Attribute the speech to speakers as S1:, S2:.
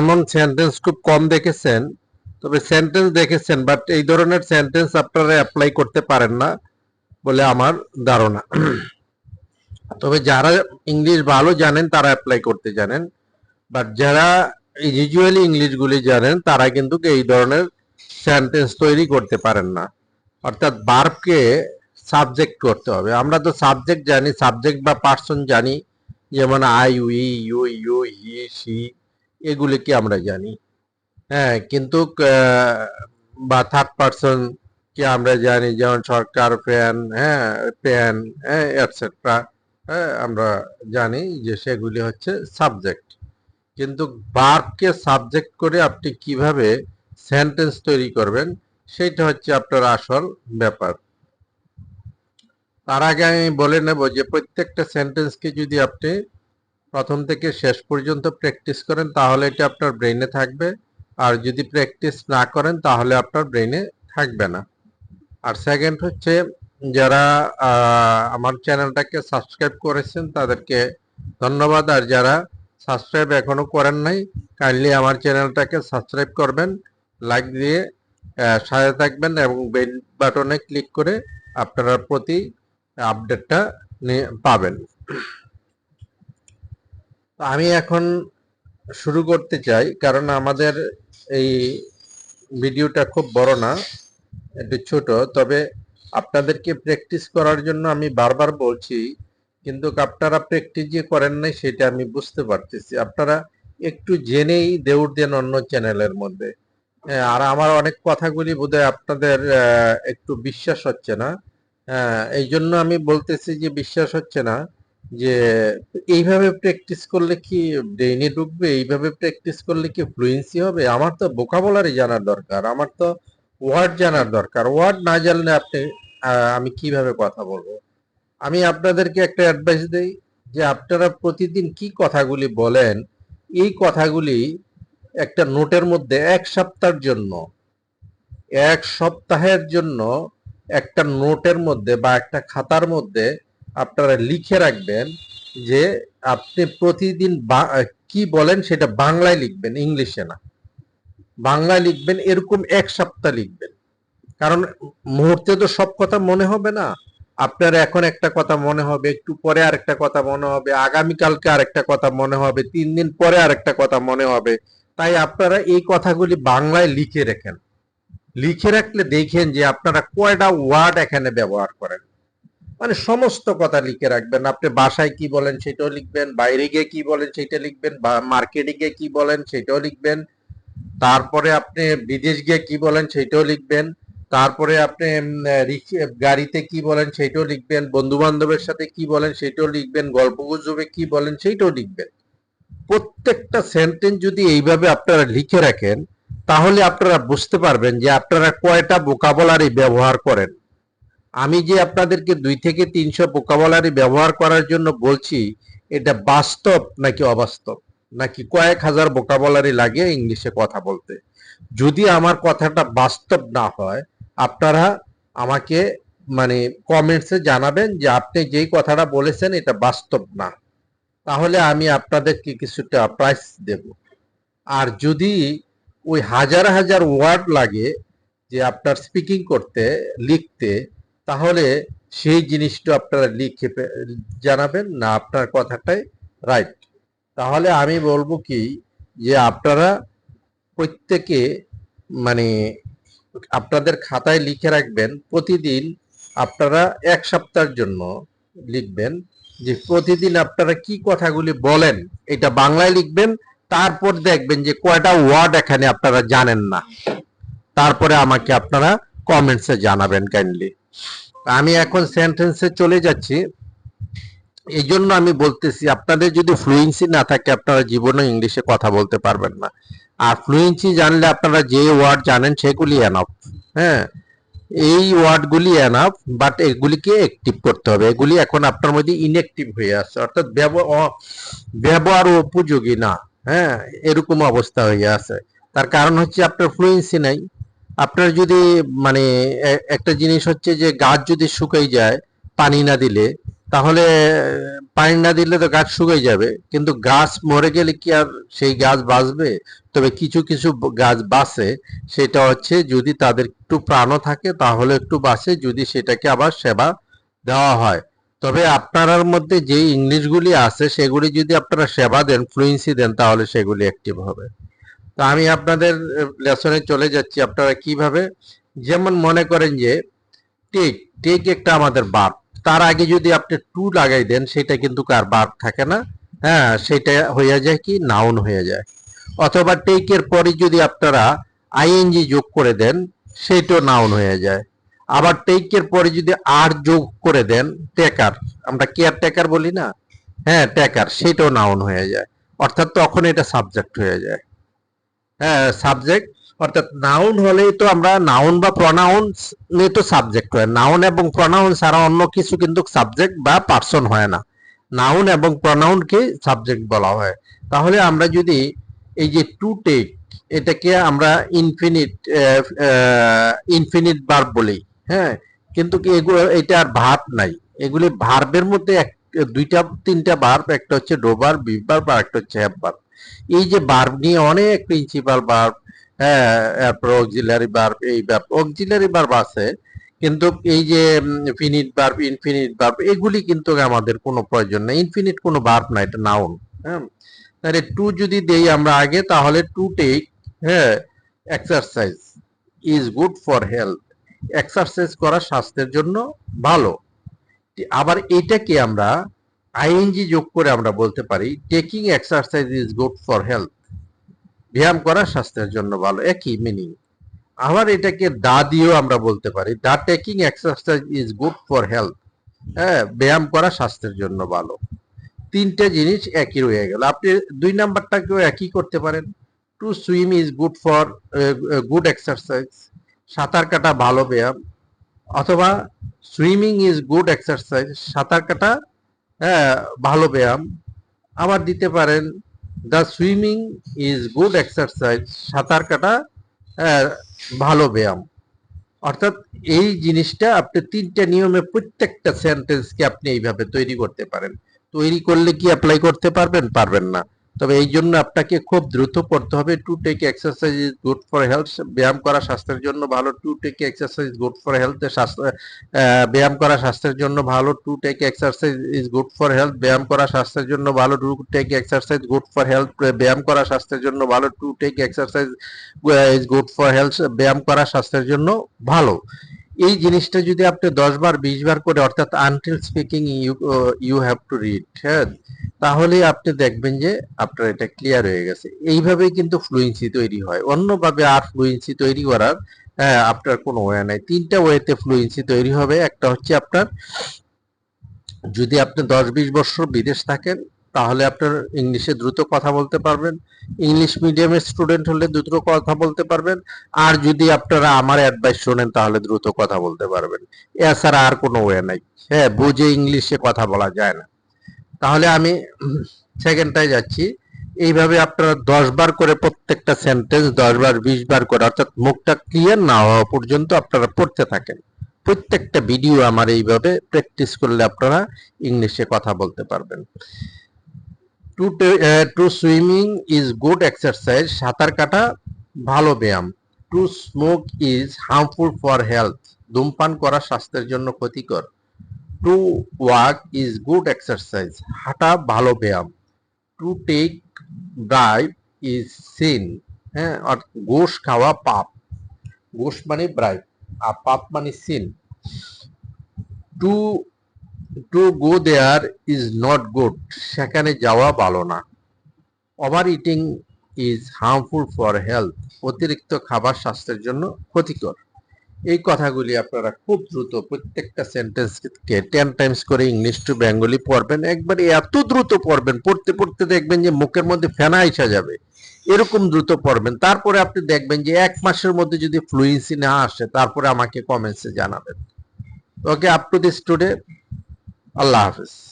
S1: এমন সেন্টেন্স খুব কম দেখেছেন, তবে সেন্টেন্স দেখেছেন বাট এই ধরনের সেন্টেন্স আপনারা অ্যাপ্লাই করতে পারেন না বলে আমার ধারণা। তবে যারা ইংলিশ ভালো জানেন, তারা অ্যাপ্লাই করতে জানেন বাট যারা ইউজুয়ালি ইংলিশগুলি জানেন, তারা কিন্তু এই ধরনের সেন্টেন্স তৈরি করতে পারেন না। অর্থাৎ বার্বকে সাবজেক্ট করতে হবে। আমরা তো সাবজেক্ট জানি সাবজেক্ট বা পার্সন জানি, যেমন I we you you he she এগুলিকে আমরা জানি। হ্যাঁ কিন্তু বা থার্ড পার্সন কে আমরা জানি, যেমন সরকার, প্যান হ্যাঁ প্যান হ্যাঁ এটসেট্রা হ্যাঁ আমরা জানি যে সেগুলি হচ্ছে সাবজেক্ট কিন্তু বার্বকে সাবজেক্ট করে আপনি কীভাবে সেন্টেন্স তৈরি করবেন সেটা হচ্ছে আপনার আসল ব্যাপার। তার আগে আমি বলে নেব যে প্রত্যেকটা সেন্টেন্সকে যদি আপনি প্রথম থেকে শেষ পর্যন্ত প্র্যাকটিস করেন, তাহলে এটা আপনার ব্রেইনে থাকবে। আর যদি প্র্যাকটিস না করেন, তাহলে আপনার ব্রেইনে থাকবে না। আর সেকেন্ড হচ্ছে, যারা আমার চ্যানেলটাকে সাবস্ক্রাইব করেছেন, তাদেরকে ধন্যবাদ। আর যারা সাবস্ক্রাইব এখনও করেন নাই কাইন্ডলি আমার চ্যানেলটাকে সাবস্ক্রাইব করবেন লাইক দিয়ে সাথে থাকবেন এবং বেল বাটনে ক্লিক করে আপনারা প্রতি আপডেটটা নিয়ে পাবেন। আমি এখন শুরু করতে চাই, কারণ আমাদের এই ভিডিওটা খুব বড় না, একটু ছোট। তবে আপনাদেরকে প্র্যাকটিস করার জন্য আমি বারবার বলছি, কিন্তু আপনারা প্র্যাকটিস যে করেন নাই সেটা আমি বুঝতে পারতেছি। আপনারা একটু জেনেই দেউড় দেন অন্য চ্যানেলের মধ্যে। আর আমার অনেক কথাগুলি বোধহয় আপনাদের একটু বিশ্বাস হচ্ছে না। এই জন্য আমি বলতেছি যে বিশ্বাস হচ্ছে না। যে এইভাবে প্র্যাকটিস করলে কি ব্রেইনে ঢুকবে? এইভাবে প্র্যাকটিস করলে কি ফ্লুয়েন্সি হবে? আমার তো ভোকাবুলারি জানার দরকার। আমার তো ওয়ার্ড জানার দরকার। ওয়ার্ড না জানলে আপনি আমি কীভাবে কথা বলব? আমি আপনাদেরকে একটা অ্যাডভাইস দেই যে, আপনারা প্রতিদিন কি কথাগুলি বলেন, এই কথাগুলি একটা নোটের মধ্যে এক সপ্তাহের জন্য, এক সপ্তাহের জন্য একটা নোটের মধ্যে বা একটা খাতার মধ্যে আপনারা লিখে রাখবেন যে আপনি প্রতিদিন কি বলেন সেটা বাংলায় লিখবেন, ইংলিশে না। বাংলায় লিখবেন, এরকম এক সপ্তাহ লিখবেন। কারণ মুহূর্তে তো সব কথা মনে হবে না। আপনার এখন একটা কথা মনে হবে, একটু পরে আরেকটা কথা মনে হবে, আগামীকালকে আরেকটা কথা মনে হবে, তিন দিন পরে আরেকটা কথা মনে হবে। তাই আপনারা এই কথাগুলি বাংলায় লিখে রাখেন। লিখে রাখলে দেখেন যে আপনারা কয়টা ওয়ার্ড এখানে ব্যবহার করেন। মানে সমস্ত কথা লিখে রাখবেন। আপনি বাসায় কি বলেন সেটাও লিখবেন, বাইরে গিয়ে কি বলেন সেটা লিখবেন, বা মার্কেটে গিয়ে কি বলেন সেটাও লিখবেন। তারপরে আপনি বিদেশ গিয়ে কি বলেন সেটাও লিখবেন। তারপরে আপনি গাড়িতে কি বলেন সেটাও লিখবেন বন্ধু বান্ধবের সাথে কি বলেন সেটাও লিখবেন, গল্প গুজবে কি বলেন সেটাও লিখবেন। প্রত্যেকটা সেন্টেন্স যদি এইভাবে আপনারা লিখে রাখেন, তাহলে আপনারা বুঝতে পারবেন যে আপনারা কয়টা বোকাবলারি ব্যবহার করেন। আমি যে আপনাদেরকে দুই থেকে তিনশো বোকাবলারি ব্যবহার করার জন্য বলছি, এটা বাস্তব নাকি অবাস্তব? নাকি কয়েক হাজার বোকাবলারি লাগে ইংলিশে কথা বলতে? যদি আমার কথাটা বাস্তব না হয়, আপনারা আমাকে মানে কমেন্টসে জানাবেন যে আপনি যেই কথাটা বলেছেন এটা বাস্তব না। তাহলে আমি আপনাদেরকে কিছুটা প্রাইস দেব। আর যদি ওই হাজার হাজার ওয়ার্ড লাগে যে আপনার স্পিকিং করতে, লিখতে তাহলে সেই জিনিসটা আপনারা লিখে জানাবেন না আপনার কথাটাই রাইট তাহলে আমি বলব কি যে আপনারা প্রত্যেকে মানে আপনাদের খাতায় লিখে রাখবেন, প্রতিদিন আপনারা এক সপ্তাহের জন্য লিখবেন যে প্রতিদিন আপনারা কি কথাগুলি বলেন, এটা বাংলায় লিখবেন, তারপর দেখবেন যে কয়টা ওয়ার্ড এখানে আপনারা জানেন না। তারপরে আমাকে আপনারা কমেন্টসে জানাবেন কাইন্ডলি আমি এখন সেন্টেন্সে চলে যাচ্ছি। এই জন্য আমি বলতেছি, আপনাদের যদি ফ্লুয়েন্সি না থাকে, আপনারা জীবনে ইংলিশে কথা বলতে পারবেন না। আর ফ্লুয়েন্সি জানলে আপনারা যে ওয়ার্ড জানেন, সেগুলি এনাফ হ্যাঁ এই ওয়ার্ডগুলি এনাফ বাট এগুলিকে অ্যাক্টিভ করতে হবে। এগুলি এখন আপনার মধ্যে ইনঅ্যাক্টিভ হয়ে আছে অর্থাৎ ব্যবহার উপযোগী না। হ্যাঁ এরকম অবস্থা হয়ে আছে। তার কারণ হচ্ছে আপনার ফ্লুয়েন্সি নাই। আপনার যদি মানে একটা জিনিস হচ্ছে যে গাছ যদি শুকিয়ে যায় পানি না দিলে, তাহলে পানি না দিলে তো গাছ শুকিয়ে যাবে। কিন্তু গাছ মরে গেলে কি আর সেই গাছ বাঁচবে? তবে কিছু কিছু গাছ বাঁচে, সেটা হচ্ছে যদি তাদের একটু প্রাণও থাকে, তাহলে একটু বাঁচে, যদি সেটাকে আবার সেবা দেওয়া হয়। তবে আপনার মধ্যে যে ইংলিশগুলি আছে, সেগুলি যদি আপনারা সেবা দেন, ফ্লুয়েন্সি দেন, তাহলে সেগুলি অ্যাক্টিভ হবে। তো আমি আপনাদের লেসনে চলে যাচ্ছি। আপনারা কীভাবে, যেমন মনে করেন যে টেক টেক একটা আমাদের বার্ব তার আগে যদি আপনি টু লাগাই দেন, সেটা কিন্তু কার বার্ব থাকে না। হ্যাঁ সেটা হয়ে যায় কি? নাউন হয়ে যায়। অথবা টেকের পরে যদি আপনারা আইএনজি যোগ করে দেন, সেটাও নাউন হয়ে যায়। আবার টেকের পরে যদি আর যোগ করে দেন টেকার আমরা কেয়ার টেকার বলি না? হ্যাঁ টেকার সেটাও নাউন হয়ে যায়। অর্থাৎ তখন এটা সাবজেক্ট হয়ে যায়। সাবজেক্ট অর্থাৎ নাউন হলেই তো আমরা নাউন বা প্রনাউন তো সাবজেক্ট হয়। নাউন এবং প্রনাউন ছাড়া অন্য কিছু কিন্তু সাবজেক্ট বা পার্সন হয় না। নাউন এবং প্রনাউনকে সাবজেক্ট বলা হয়। তাহলে আমরা যদি এই যে টু টেক এটাকে আমরা ইনফিনিট ইনফিনিট ভার্ব বলি হ্যাঁ? কিন্তু কি এগুলো, এটা আর ভার্ব নাই। এগুলি ভার্বের মধ্যে এক, দুইটা, তিনটা ভার্ব একটা হচ্ছে ডোবার বিভার্ব আর একটা হচ্ছে হ্যাভ ভার্ব এই যে বার্ব নিয়ে অনেক প্রিন্সিপাল বার্ব হ্যাঁ এরপর অক্সিলারি ভার্ব এই বার্ব অক্সিলারি ভার্ব আছে, কিন্তু এই যে ফিনিট বার্ব ইনফিনিট বার্ব এগুলি কিন্তু আমাদের কোনো প্রয়োজন নেই ইনফিনিট কোনো বার্ব না, এটা নাউন হ্যাঁ। তাহলে টু যদি দেই আমরা আগে, তাহলে টু টেক হ্যাঁ exercise is good for health exercise করা স্বাস্থ্যের জন্য ভালো। আবার এটাকে আমরা আইএনজি যোগ করে আমরা বলতে পারি taking exercise is good for health ব্যায়াম করা স্বাস্থ্যের জন্য ভালো, একই মিনিং আবার এটাকে দা দিয়েও আমরা বলতে পারি, the taking exercise is good for health হ্যাঁ ব্যায়াম করা স্বাস্থ্যের জন্য ভালো। তিনটে জিনিস একই রয়ে গেল। আপনি দুই নাম্বারটাকেও একই করতে পারেন। To swim is good for good exercise সাঁতার কাটা ভালো ব্যায়াম। অথবা সুইমিং ইজ গুড এক্সারসাইজ সাঁতার কাটা হ্যাঁ ভালো ব্যায়াম। আবার দিতে পারেন the swimming is good exercise সাঁতার কাটা হ্যাঁ, ভালো ব্যায়াম। অর্থাৎ এই জিনিসটা আপনি তিনটা নিয়মে প্রত্যেকটা সেন্টেন্সকে আপনি এইভাবে তৈরি করতে পারেন। তৈরি করলে কি অ্যাপ্লাই করতে পারবেন? পারবেন না। তবে এই জন্য আপনাকে খুব দ্রুত করতে হবে। To take exercise is good for health ব্যায়াম করা স্বাস্থ্যের জন্য ভালো। To take exercise good for health ব্যায়াম করা স্বাস্থ্যের জন্য ভালো। To take exercise is good for health ব্যায়াম করা স্বাস্থ্যের জন্য ভালো। To take exercise good for health ব্যায়াম করা স্বাস্থ্যের জন্য ভালো। To take exercise is good for health ব্যায়াম করা স্বাস্থ্যের জন্য ভালো। এই জিনিসটা যদি আপনি দশ বার বিশ বার করে অর্থাৎ until speaking you you have to read হ্যাঁ? তাহলে আপনি দেখবেন যে আপনার এটা ক্লিয়ার হয়ে গেছে। এইভাবেই কিন্তু ফ্লুয়েন্সি তৈরি হয়। অন্যভাবে আর ফ্লুয়েন্সি তৈরি করার হ্যাঁ, আপনার কোনো ওয়ে নাই। তিনটা ওয়েতে ফ্লুয়েন্সি তৈরি হবে। একটা হচ্ছে আপনার যদি আপনি দশ বিশ বছর বিদেশ থাকেন তাহলে আপনার ইংলিশে দ্রুত কথা বলতে পারবেন। ইংলিশ মিডিয়ামের স্টুডেন্ট হলে দ্রুত কথা বলতে পারবেন। আর যদি আপনারা আমার অ্যাডভাইস শোনেন, তাহলে দ্রুত কথা বলতে পারবেন। এছাড়া আর কোনো ওয়ে নাই। হ্যাঁ বুঝে ইংলিশে কথা বলা যায় না। তাহলে আমি সেকেন্ডটায় যাচ্ছি। এইভাবে আপনারা দশ বার করে প্রত্যেকটা সেন্টেন্স দশ বার, বিশ বার করে, অর্থাৎ মুখটা ক্লিয়ার না হওয়া পর্যন্ত আপনারা পড়তে থাকেন। প্রত্যেকটা ভিডিও আমার এইভাবে প্র্যাকটিস করলে আপনারা ইংলিশে কথা বলতে পারবেন। To to swimming is good exercise সাঁতার কাটা ভালো ব্যায়াম to smoke is harmful for health ধূমপান করা স্বাস্থ্যের জন্য ক্ষতিকর to walk is good exercise হাঁটা ভালো ব্যায়াম to take bribe is sin হ্যাঁ আর ঘুষ খাওয়া পাপ ঘুষ মানে ব্রাইভ আর পাপ মানে sin to to go there is not good সেখানে যাওয়া ভালো না। Over eating is harmful for health অতিরিক্ত খাবার স্বাস্থ্যের জন্য ক্ষতিকর। এই কথাগুলি আপনারা খুব দ্রুত প্রত্যেকটা সেন্টেন্সকে টেন টাইমস করে ইংলিশ টু বেঙ্গলি পড়বেন। একবারে এত দ্রুত পড়বেন, পড়তে পড়তে দেখবেন যে মুখের মধ্যে ফেনা এসে যাবে। এরকম দ্রুত পড়বেন। তারপরে আপনি দেখবেন যে এক মাসের মধ্যে যদি ফ্লুয়েন্সি না আসে, তারপরে আমাকে কমেন্টসে জানাবেন। Okay up to this today palavras.